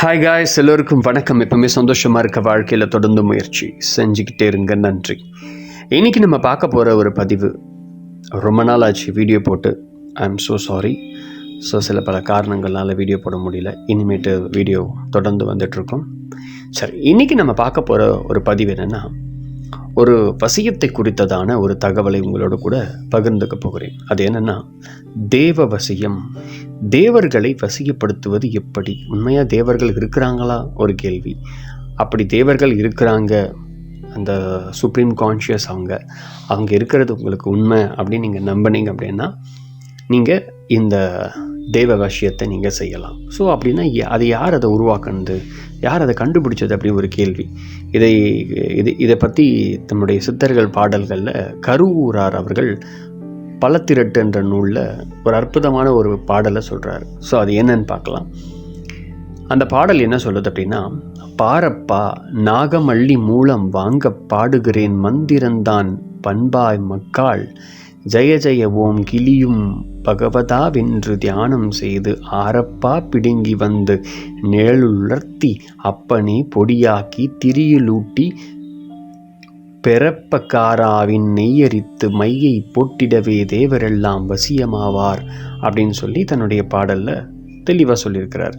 Hi guys எல்லோருக்கும் வணக்கம். எப்பவுமே சந்தோஷமாக இருக்க வாழ்க்கையில் தொடர்ந்து முயற்சி. செஞ்சுக்கிட்டே இருங்க நன்றி. இன்னைக்கு நம்ம பார்க்க போகிற ஒரு பதிவு. ரொம்ப நாள் ஆச்சு வீடியோ போட்டு. I am so sorry so சில பல காரணங்களால் வீடியோ போட முடியல. இனிமேட்டு வீடியோ தொடர்ந்து வந்துட்ருக்கோம் சரி இன்னைக்கு நம்ம பார்க்க போகிற ஒரு பதிவு என்னென்னா ஒரு வசியத்தை குறித்ததான ஒரு தகவலை உங்களோட கூட பகிர்ந்துக்க போகிறேன். அது என்னென்னா தேவ வசியம். தேவர்களை வசியப்படுத்துவது எப்படி? உண்மையாக தேவர்கள் இருக்கிறாங்களா? ஒரு கேள்வி. அப்படி தேவர்கள் இருக்கிறாங்க அந்த சுப்ரீம் கான்ஷியஸ் அவங்க அவங்க இருக்கிறது உங்களுக்கு உண்மை அப்படின்னு நீங்கள் நம்பினீங்க அப்படின்னா நீங்கள் இந்த தெய்வ காஷியத்தை நீங்கள் செய்யலாம். ஸோ அப்படின்னா யா- அது யார் அதை உருவாக்குனது? யார் அதை கண்டுபிடிச்சது? அப்படி ஒரு கேள்வி. இதை இது இதை பற்றி தம்முடைய சித்தர்கள் பாடல்களில் கருவூரார் அவர்கள் பலத்திரட்டு என்ற நூலில் ஒரு அற்புதமான ஒரு பாடலை சொல்கிறார் ஸோ அது என்னன்னு பார்க்கலாம். அந்த பாடல் என்ன சொல்லுது அப்படின்னா பாரப்பா நாகமல்லி மூலம் வாங்க பாடுகிறேன் மந்திரந்தான் பண்பாய் மக்காள். ஜெய ஜெய ஓம் கிளியும் பகவதாவென்று தியானம் செய்து ஆரப்பா பிடுங்கி வந்து நிழலுலர்த்தி அப்பனே பொடியாக்கி திரியிலூட்டி பெறப்பக்காராவின் நெய்யரித்து மையை போட்டிடவே தேவரெல்லாம் வசியமாவார் அப்படின்னு சொல்லி தன்னுடைய பாடலில் தெளிவாக சொல்லியிருக்கிறார்.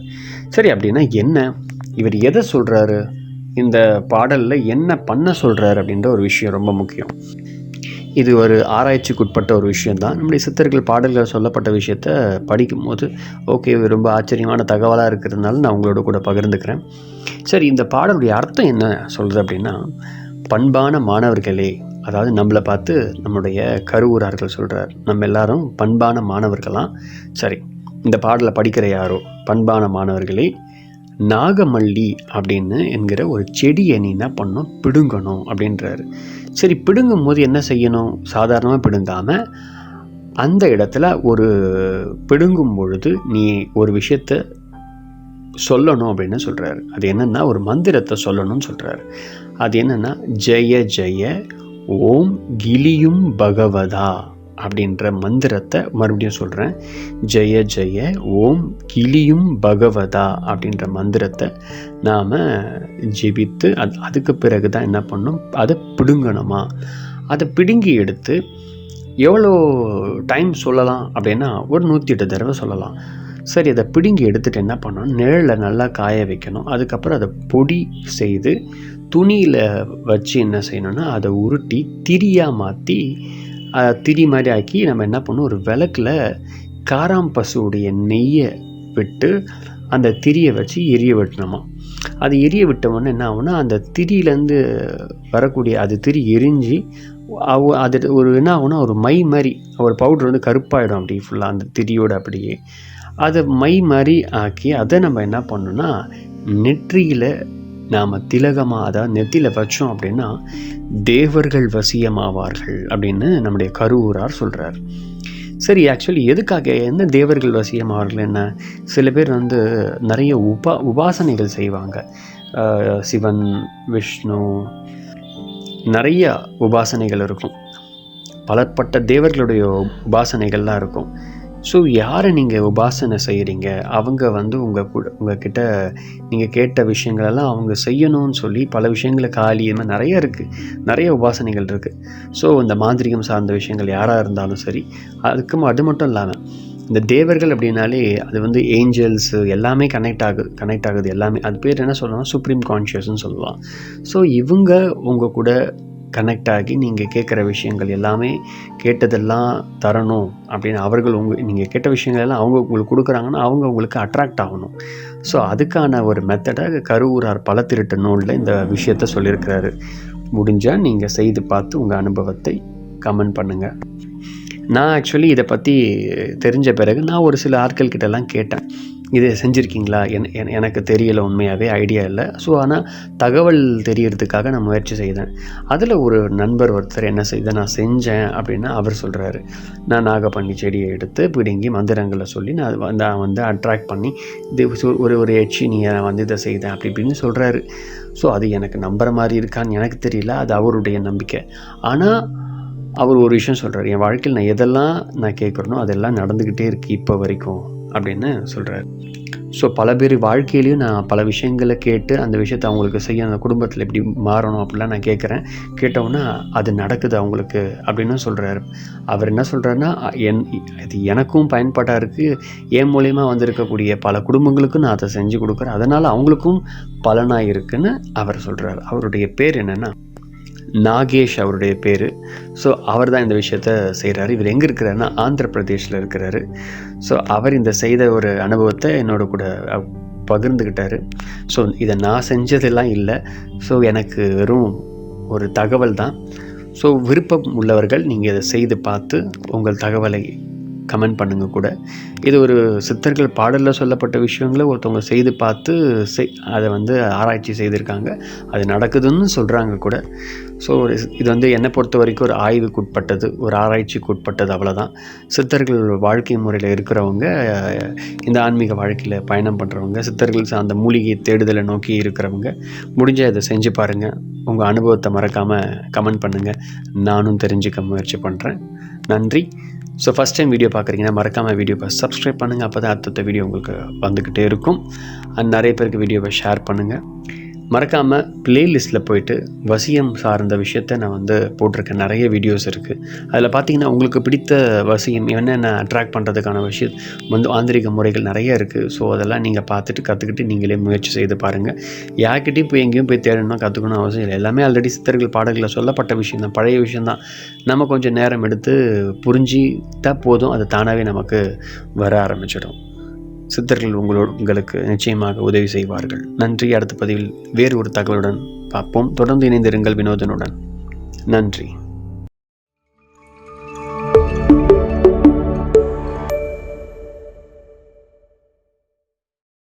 சரி அப்படின்னா என்ன? இவர் எதை சொல்கிறாரு இந்த பாடலில் என்ன பண்ண சொல்கிறாரு அப்படின்ற ஒரு விஷயம் ரொம்ப முக்கியம். இது ஒரு ஆராய்ச்சிக்குட்பட்ட ஒரு விஷயந்தான் நம்முடைய சித்தர்கள் பாடல்கள் சொல்லப்பட்ட விஷயத்த படிக்கும்போது ஓகே ரொம்ப ஆச்சரியமான தகவலாக இருக்கிறதுனால நான் உங்களோட கூட பகிர்ந்துக்கிறேன். சரி இந்த பாடலுடைய அர்த்தம் என்ன சொல்கிறது அப்படின்னா பண்பான மாணவர்களே அதாவது நம்மளை பார்த்து நம்முடைய கருவூரார்கள் சொல்கிறார் நம்ம எல்லாரும் பண்பான மாணவர்களாம் சரி இந்த பாடலை படிக்கிற யாரோ? பண்பான மாணவர்களே நாகமல்லி அப்படின்னு என்கிற ஒரு செடியை நீ என்ன பண்ணணும் பிடுங்கணும் அப்படின்றாரு. சரி பிடுங்கும் போது என்ன செய்யணும்? சாதாரணமாக பிடுங்காமல் அந்த இடத்துல ஒரு பிடுங்கும் பொழுது நீ ஒரு விஷயத்த சொல்லணும் அப்படின்னு சொல்கிறாரு அது என்னென்னா ஒரு மந்திரத்தை சொல்லணும்னு சொல்கிறாரு அது என்னென்னா ஜெய ஜெய ஓம் கிலியும் பகவதா. அப்படின்ற மந்திரத்தை மறுபடியும் சொல்கிறேன் ஜெய ஜெய ஓம் கிளியும் பகவதா அப்படின்ற மந்திரத்தை நாம் ஜெபித்து அது அதுக்கு பிறகு தான் என்ன பண்ணணும்? அதை பிடுங்கணுமா? அதை பிடுங்கி எடுத்து எவ்வளோ டைம் சொல்லலாம் அப்படின்னா ஒரு நூற்றி எட்டு தடவை சொல்லலாம். சரி அதை பிடுங்கி எடுத்துகிட்டு என்ன பண்ணணும்? நிழலில் நல்லா காய வைக்கணும். அதுக்கப்புறம் அதை பொடி செய்து துணியில் வச்சு என்ன செய்யணும்னா அதை உருட்டி திரியாக மாற்றி திரி மாதிரி ஆக்கி நம்ம என்ன பண்ணணும்? ஒரு விளக்கில் காராம்பசுடைய நெய்யை விட்டு அந்த திரியை வச்சு எரிய விட்டணுமா? அது எரிய விட்டவொடனே என்ன ஆகும்னா அந்த திரியிலேருந்து வரக்கூடிய அது திரி எரிஞ்சு அவ அது ஒரு என்ன ஆகும்னா ஒரு மை மாதிரி ஒரு பவுடர் வந்து கருப்பாயிடும் அப்படி ஃபுல்லாக அந்த திரியோடு அப்படியே. அதை மை மாதிரி ஆக்கி அதை நம்ம என்ன பண்ணணும்னா நெற்றியில் நாம் திலகமாக அதாவது நெத்தியில் வச்சோம் அப்படின்னா தேவர்கள் வசியமாவார்கள் அப்படின்னு நம்முடைய கருவூரார் சொல்கிறார் சரி ஆக்சுவலி எதுக்காக என்ன தேவர்கள் வசியமாவார்கள் என்ன? சில பேர் வந்து நிறைய உபா உபாசனைகள் செய்வாங்க. சிவன் விஷ்ணு நிறைய உபாசனைகள் இருக்கும். பலப்பட்ட தேவர்களுடைய உபாசனைகள்லாம் இருக்கும். ஸோ யாரை நீங்கள் உபாசனை செய்கிறீங்க அவங்க வந்து உங்கள் கூட உங்ககிட்ட நீங்கள் கேட்ட விஷயங்களெல்லாம் அவங்க செய்யணும்னு சொல்லி பல விஷயங்களை காலியமாக நிறைய இருக்குது நிறைய உபாசனைகள் இருக்குது ஸோ இந்த மாந்திரிகம் சார்ந்த விஷயங்கள் யாராக இருந்தாலும் சரி அதுக்கு அது மட்டும் இல்லாமல் இந்த தேவர்கள் அப்படின்னாலே அது வந்து ஏஞ்சல்ஸு எல்லாமே கனெக்ட் ஆகுது கனெக்ட் ஆகுது எல்லாமே. அது பேர் என்ன சொல்லலாம் சுப்ரீம் கான்ஷியஸ்னு சொல்லலாம் ஸோ இவங்க உங்கள் கூட கனெக்ட் ஆகி நீங்கள் கேட்குற விஷயங்கள் எல்லாமே கேட்டதெல்லாம் தரணும் அப்படின்னு அவர்கள் உங்கள் நீங்கள் கேட்ட விஷயங்கள் எல்லாம் அவங்க உங்களுக்கு கொடுக்குறாங்கன்னா அவங்க உங்களுக்கு அட்ராக்ட் ஆகணும். ஸோ அதுக்கான ஒரு மெத்தடை கருவூரார் பல திருட்டு நூலில் இந்த விஷயத்த சொல்லியிருக்கிறாரு. முடிஞ்சால் நீங்கள் செய்து பார்த்து உங்கள் அனுபவத்தை கமெண்ட் பண்ணுங்கள் நான் ஆக்சுவலி இதை பற்றி தெரிஞ்ச பிறகு நான் ஒரு சில ஆட்கள் கிட்டலாம் கேட்டேன். இதை செஞ்சுருக்கீங்களா? என் என- எனக்கு தெரியலை உண்மையாகவே ஐடியா இல்லை. ஸோ ஆனால் தகவல் தெரியறதுக்காக நான் முயற்சி செய்தேன். அதில் ஒரு நண்பர் ஒருத்தர் என்ன செய்த நான் செஞ்சேன் அப்படின்னா அவர் சொல்கிறாரு நான் நாகப்பண்ணி செடியை எடுத்து பிடுங்கி மந்திரங்களை சொல்லி நான் அது வந்து நான் வந்து அட்ராக்ட் பண்ணி இது ஒரு ஒரு எச்சி நீ நான் வந்து இதை செய்தேன் அப்படி இப்படின்னு சொல்கிறாரு ஸோ அது எனக்கு நம்புகிற மாதிரி இருக்கான்னு எனக்கு தெரியல. அது அவருடைய நம்பிக்கை. ஆனால் அவர் ஒரு விஷயம் சொல்கிறார் என் வாழ்க்கையில் நான் எதெல்லாம் நான் கேட்குறனோ அதெல்லாம் நடந்துக்கிட்டே இருக்குது இப்போ வரைக்கும். அப்படின்னு சொல்கிறார் ஸோ பல பேர் வாழ்க்கையிலையும் நான் பல விஷயங்களை கேட்டு அந்த விஷயத்தை அவங்களுக்கு செய்ய அந்த குடும்பத்தில் எப்படி மாறணும் அப்படிலாம் நான் கேட்குறேன். கேட்டோன்னா அது நடக்குது அவங்களுக்கு அப்படின்னு சொல்கிறாரு அவர் என்ன சொல்கிறாருன்னா என் இது எனக்கும் பயன்பாட்டாக இருக்குது என் மூலயமா வந்திருக்கக்கூடிய பல குடும்பங்களுக்கும் நான் அதை செஞ்சு கொடுக்குறேன். அதனால் அவங்களுக்கும் பலனாக இருக்குன்னு அவர் சொல்கிறார் அவருடைய பேர் என்னென்னா நாகேஷ் அவருடைய பேர். ஸோ அவர் தான் இந்த விஷயத்த செய்கிறாரு இவர் எங்கே இருக்கிறாருன்னா ஆந்திர பிரதேஷில் இருக்கிறாரு. ஸோ அவர் இந்த செய்த ஒரு அனுபவத்தை என்னோட கூட பகிர்ந்துக்கிட்டார் பகிர்ந்துக்கிட்டாரு ஸோ இதை நான் செஞ்சதெல்லாம் இல்லை. ஸோ எனக்கு வெறும் ஒரு தகவல் தான் ஸோ விருப்பம் உள்ளவர்கள் நீங்கள் இதை செய்து பார்த்து உங்கள் தகவலை கமெண்ட் பண்ணுங்க கூட. இது ஒரு சித்தர்கள் பாடலில் சொல்லப்பட்ட விஷயங்களை ஒருத்தவங்க செய்து பார்த்து செய் அதை வந்து ஆராய்ச்சி செய்திருக்காங்க. அது நடக்குதுன்னு சொல்கிறாங்க கூட. ஸோ இது வந்து என்னை பொறுத்த வரைக்கும் ஒரு ஆய்வுக்கு ஒரு ஆராய்ச்சிக்கு உட்பட்டது அவ்வளோதான் சித்தர்கள் வாழ்க்கை முறையில் இருக்கிறவங்க இந்த ஆன்மீக வாழ்க்கையில் பயணம் பண்ணுறவங்க சித்தர்கள் சார்ந்த மூலிகை தேடுதலை நோக்கி இருக்கிறவங்க முடிஞ்ச இதை செஞ்சு பாருங்கள் உங்கள் அனுபவத்தை மறக்காமல் கமெண்ட் பண்ணுங்கள் நானும் தெரிஞ்சுக்க முயற்சி பண்ணுறேன் நன்றி. ஸோ ஃபஸ்ட் டைம் வீடியோ பார்க்குறீங்கன்னா மறக்காமல் வீடியோவை சப்ஸ்கிரைப் பண்ணுங்கள் அப்போ தான் அடுத்த வீடியோ உங்களுக்கு வந்துக்கிட்டே இருக்கும். அண்ட் நிறைய பேருக்கு வீடியோவை ஷேர் பண்ணுங்கள் மறக்காமல் ப்ளேலிஸ்ட்டில் போயிட்டு வசியம் சார்ந்த விஷயத்தை நான் வந்து போட்டிருக்கேன். நிறைய வீடியோஸ் இருக்குது அதில் பார்த்தீங்கன்னா உங்களுக்கு பிடித்த வசியம் என்னென்ன அட்ராக்ட் பண்ணுறதுக்கான விஷயம் வந்து ஆந்திரிக முறைகள் நிறைய இருக்குது ஸோ அதெல்லாம் நீங்கள் பார்த்துட்டு கற்றுக்கிட்டு நீங்களே முயற்சி செய்து பாருங்கள் யார்கிட்டையும் போய் எங்கேயும் போய் தேடணும் கற்றுக்கணும் அவசியம் இல்லை. எல்லாமே ஆல்ரெடி சித்தர்கள் பாடல்களில் சொல்லப்பட்ட விஷயம் தான். பழைய விஷயந்தான் நம்ம கொஞ்சம் நேரம் எடுத்து புரிஞ்சிட்டா போதும். அது தானாகவே நமக்கு வர ஆரம்பிச்சிடும். சித்தர்கள் உங்களோடு உங்களுக்கு நிச்சயமாக உதவி செய்வார்கள். நன்றி. அடுத்த பதிவில் வேறு ஒரு தகவலுடன் பார்ப்போம். தொடர்ந்து இணைந்திருங்கள் வினோதனுடன். நன்றி.